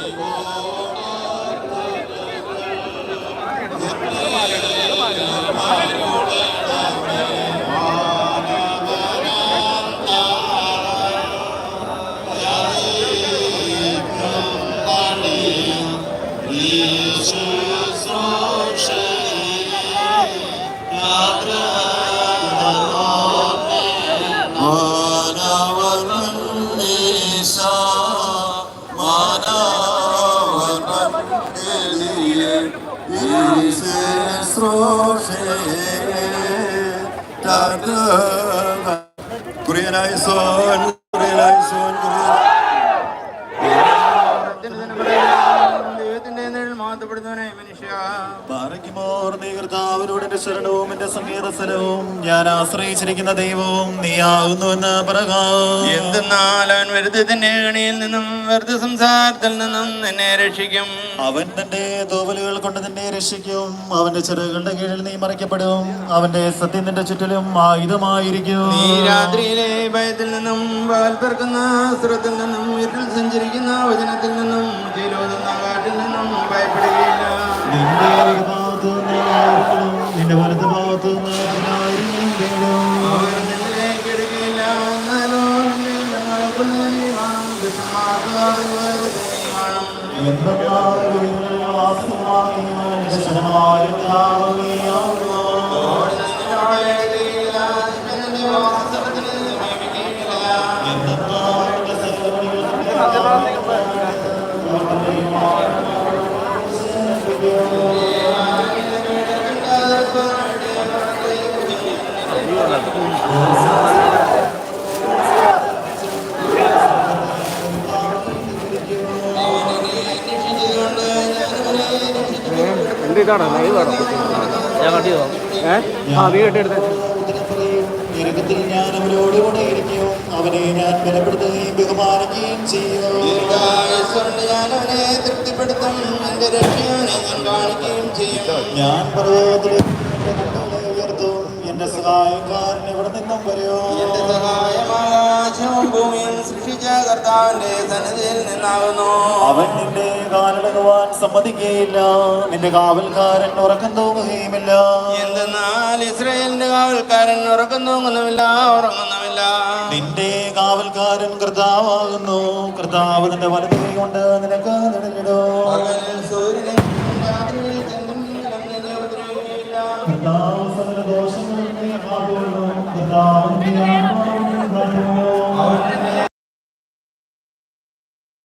Oh, Rose, ay son, kurien ay son, kurien ay. പാറയ്ക്കുമോർ നീ കർത്താവിനോട് എന്റെ ശരണവും എന്റെ സംഗീതസ്ഥലവും ഞാൻ ആശ്രയിച്ചിരിക്കുന്ന ദൈവവും നീ ആകുന്നുവെന്ന് പറക. എന്തെന്നാൽ അവൻ വെറുതെ തന്നെ നിന്നും വെറുതെ സംസാരത്തിൽ നിന്നും നിന്നെ രക്ഷിക്കും. അവൻ തന്റെ തോവലുകൾ കൊണ്ട് നിന്നെ രക്ഷിക്കും. അവന്റെ ചെറുകളുടെ കീഴിൽ നീ മറയ്ക്കപ്പെടും അവന്റെ സത്യം നിന്റെ ചുറ്റിലും ആയുധമായിരിക്കും. നീ രാത്രിയിലെ ഭയത്തിൽ നിന്നും പകൽ പിറക്കുന്ന അസ്ത്രത്തിൽ നിന്നും ഇരുൾ സഞ്ചരിക്കുന്ന വചനത്തിൽ നിന്നും ജയിലോതുന്ന കാട്ടിൽ നിന്നും ഭയപ്പെടുകയില്ല നിന്റെ ഭാഗത്ത് നിന്ന് ആയിരങ്ങളും നിന്റെ വലത് ഭാഗത്ത് നിന്ന് പതിനായിരങ്ങളും വീഴും അവർ നിന്നിലേക്ക് എടുക്കുകയില്ല ഇതാണോ ലൈവാണോ ഞാൻ കണ്ടു ഏഹ് ആ നീ കെട്ടിയെടുത്തേ. ഞെരുക്കത്തിൽ ഞാൻ അവനെ ഞാൻ ബലപ്പെടുത്തുകയും ബഹുമാനിക്കുകയും ചെയ്യും ഞാൻ അവനെ തൃപ്തിപ്പെടുത്തും എന്റെ രക്ഷയോനെ ഞാൻ കാണിക്കുകയും ചെയ്യും ഞാൻ പർവതത്തിലേക്ക് സഹായക്കാരൻ എവിടെ നിന്നും വരെയോ എന്റെ സഹായമാകാശവും ഭൂമിയും സൃഷ്ടിച്ച കർത്താവിന്റെ സന്നിധിയിൽ നിന്നാകുന്നു. അവൻ നിന്റെ കാലിളകുവാൻ സമ്മതിക്കുകയില്ല. നിന്റെ കാവൽക്കാരൻ ഉറക്കം തൂങ്ങുകയുമില്ല. എന്തെന്നാൽ ഇസ്രായേലിന്റെ കാവൽക്കാരൻ ഉറക്കം തൂങ്ങുന്നുമില്ല ഉറങ്ങുന്നുമില്ല. നിന്റെ കാവൽക്കാരൻ കർത്താവാകുന്നു. കർത്താവ് നിന്റെ വലത് കൈ കൊണ്ട് നിനക്ക് നിഴലിടും. പകലിൽ കർത്താവ്